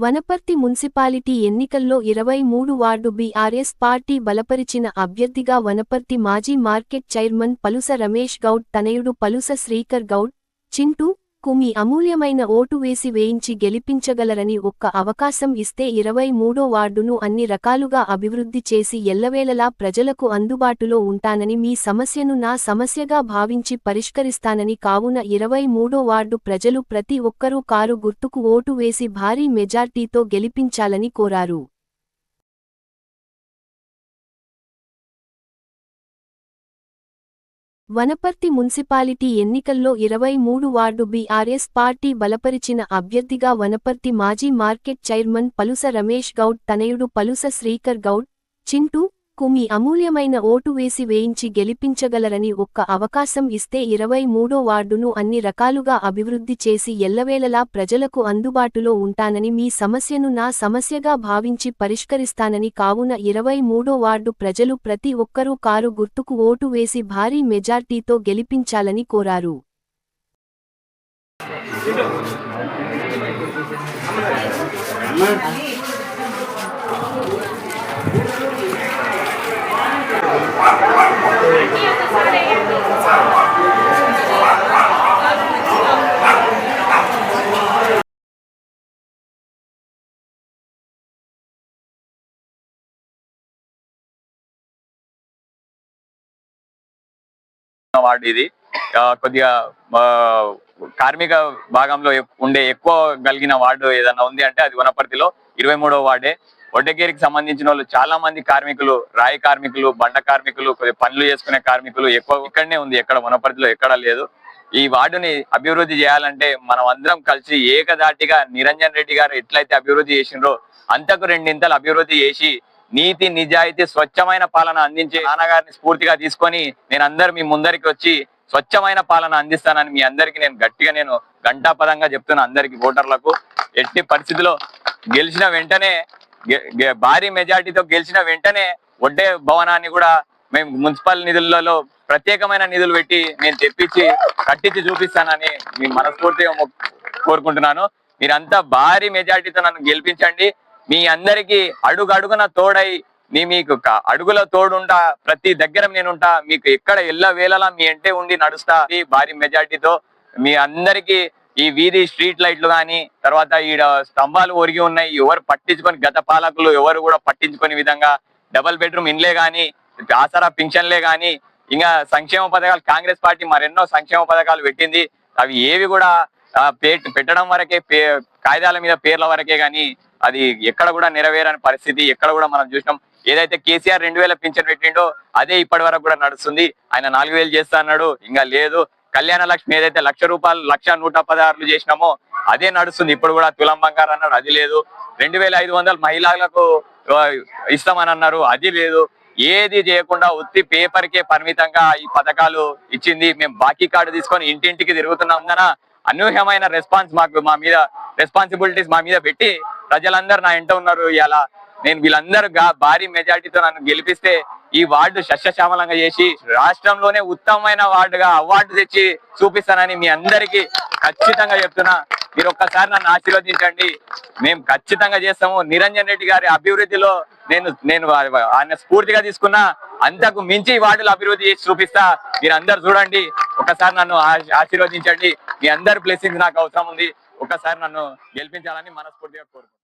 Wanaparthy municipality ఎన్నికల్లో ఇరవై మూడు వార్డు బీఆర్ఎస్ పార్టీ బలపరిచిన అభ్యర్థిగా వనపర్తి మాజీ మార్కెట్ చైర్మన్ పలుస రమేష్ గౌడ్ తనయుడు పలుస శ్రీకర్ గౌడ్ చింటూ కు మీ అమూల్యమైన ఓటు వేసి వేయించి గెలిపించగలరని ఒక్క అవకాశం ఇస్తే ఇరవై మూడో వార్డును అన్ని రకాలుగా అభివృద్ధి చేసి ఎల్లవేళలా ప్రజలకు అందుబాటులో ఉంటానని మీ సమస్యను నా సమస్యగా భావించి పరిష్కరిస్తానని కావున ఇరవై మూడో వార్డు ప్రజలు ప్రతి ఒక్కరూ కారు గుర్తుకు ఓటు వేసి భారీ మెజార్టీతో గెలిపించాలని కోరారు. వనపర్తి మున్సిపాలిటీ ఎన్నికల్లో ఇరవై మూడు వార్డు బీఆర్ఎస్ పార్టీ బలపరిచిన అభ్యర్థిగా వనపర్తి మాజీ మార్కెట్ చైర్మన్ పలుస రమేష్ గౌడ్ తనయుడు పలుస శ్రీకర్ గౌడ్ చింటూ నాకు మీ అమూల్యమైన ఓటు వేసి వేయించి గెలిపించగలరని ఒక్క అవకాశం ఇస్తే ఇరవై మూడో వార్డును అన్ని రకాలుగా అభివృద్ధి చేసి ఎల్లవేళలా ప్రజలకు అందుబాటులో ఉంటానని మీ సమస్యను నా సమస్యగా భావించి పరిష్కరిస్తానని కావున ఇరవై మూడో వార్డు ప్రజలు ప్రతి ఒక్కరూ కారు గుర్తుకు ఓటు వేసి భారీ మెజార్టీతో గెలిపించాలని కోరారు. వార్డు ఇది. కొద్దిగా కార్మిక భాగంలో ఉండే ఎక్కువ కలిగిన వార్డు ఏదైనా ఉంది అంటే అది వనపర్తిలో ఇరవై మూడవ వార్డే. ఒడ్డకేరికి సంబంధించిన వాళ్ళు చాలా మంది కార్మికులు రాయి కార్మికులు బండ కార్మికులు పనులు చేసుకునే కార్మికులు ఎక్కువ ఇక్కడనే ఉంది. ఎక్కడ వనపర్తిలో ఎక్కడ లేదు. ఈ వార్డుని అభివృద్ధి చేయాలంటే మనం అందరం కలిసి ఏకదాటిగా నిరంజన్ రెడ్డి గారు ఎట్లయితే అభివృద్ధి చేసిండ్రో అంతకు రెండింతలు అభివృద్ధి చేసి నీతి నిజాయితీ స్వచ్ఛమైన పాలన అందించే నాన్నగారిని స్ఫూర్తిగా తీసుకొని నేను అందరు మీ ముందరికి వచ్చి స్వచ్ఛమైన పాలన అందిస్తానని మీ అందరికి నేను గట్టిగా నేను గంటాపదంగా చెప్తున్నా అందరికి ఓటర్లకు. ఎట్టి పరిస్థితిలో గెలిచిన వెంటనే భారీ మెజార్టీతో గెలిచిన వెంటనే ఒడ్డే భవనాన్ని కూడా మేము మున్సిపల్ నిధులలో ప్రత్యేకమైన నిధులు పెట్టి నేను తెప్పించి కట్టించి చూపిస్తానని మీ మనస్ఫూర్తిగా కోరుకుంటున్నాను. మీరంతా భారీ మెజార్టీతో నన్ను గెలిపించండి. మీ అందరికీ అడుగు అడుగున తోడై మీ మీకు అడుగుల అడుగులో తోడుంటా ప్రతి దగ్గర నేనుంటా మీకు ఎక్కడ ఎల్ల వేళలా మీ ఎంటే ఉండి నడుస్తా ఈ భారీ మెజార్టీతో మీ అందరికి ఈ వీధి స్ట్రీట్ లైట్లు కానీ తర్వాత ఈడ స్తంభాలు ఒరిగి ఉన్నాయి ఎవరు పట్టించుకొని గత పాలకులు ఎవరు కూడా పట్టించుకొని విధంగా డబల్ బెడ్రూమ్ ఇన్లే కానీ ఆసరా పింఛన్లే కానీ ఇంకా సంక్షేమ పథకాలు కాంగ్రెస్ పార్టీ మరెన్నో సంక్షేమ పథకాలు పెట్టింది. అవి ఏవి కూడా పెట్టడం వరకే పే- కాగితాల మీద పేర్ల వరకే కానీ అది ఎక్కడ కూడా నెరవేరని పరిస్థితి ఎక్కడ కూడా మనం చూసినాం. ఏదైతే కేసీఆర్ రెండు వేల పింఛన్ పెట్టిండో అదే ఇప్పటి వరకు కూడా నడుస్తుంది. ఆయన నాలుగు వేలు చేస్తా అన్నాడు ఇంకా లేదు. కళ్యాణ లక్ష్మి ఏదైతే లక్ష రూపాయలు లక్ష నూట పదహారులు చేసినామో అదే నడుస్తుంది. ఇప్పుడు కూడా తులం బంగారు అన్నాడు అది లేదు. రెండు వేల ఐదు వందలు మహిళలకు ఇస్తామని అన్నారు అది లేదు. ఏది చేయకుండా ఉత్తి పేపర్కే పరిమితంగా ఈ పథకాలు ఇచ్చింది. మేము బాకీ కార్డు తీసుకొని ఇంటింటికి తిరుగుతున్నాం కదా అనూహ్యమైన రెస్పాన్స్ మాకు మా మీద రెస్పాన్సిబిలిటీస్ మా మీద పెట్టి ప్రజలందరూ నా ఇంట ఉన్నారు ఇలా నేను వీళ్ళందరూ భారీ మెజార్టీతో నన్ను గెలిపిస్తే ఈ వార్డు సస్యశ్యామలంగా చేసి రాష్ట్రంలోనే ఉత్తమమైన వార్డుగా అవార్డు తెచ్చి చూపిస్తానని మీ అందరికీ ఖచ్చితంగా చెప్తున్నా. మీరు ఒక్కసారి నన్ను ఆశీర్వదించండి. మేము ఖచ్చితంగా చేస్తాము. నిరంజన్ రెడ్డి గారి అభివృద్ధిలో నేను నేను ఆయన స్ఫూర్తిగా తీసుకున్నా. అంతకు మించి ఈ వార్డులు అభివృద్ధి చేసి చూపిస్తా. మీరు అందరు చూడండి. ఒకసారి నన్ను ఆశీర్వదించండి. మీ అందరి బ్లెస్సింగ్స్ నాకు అవసరం ఉంది. ఒకసారి నన్ను గెలిపించాలని మనస్ఫూర్తిగా కోరుకుంటున్నాను.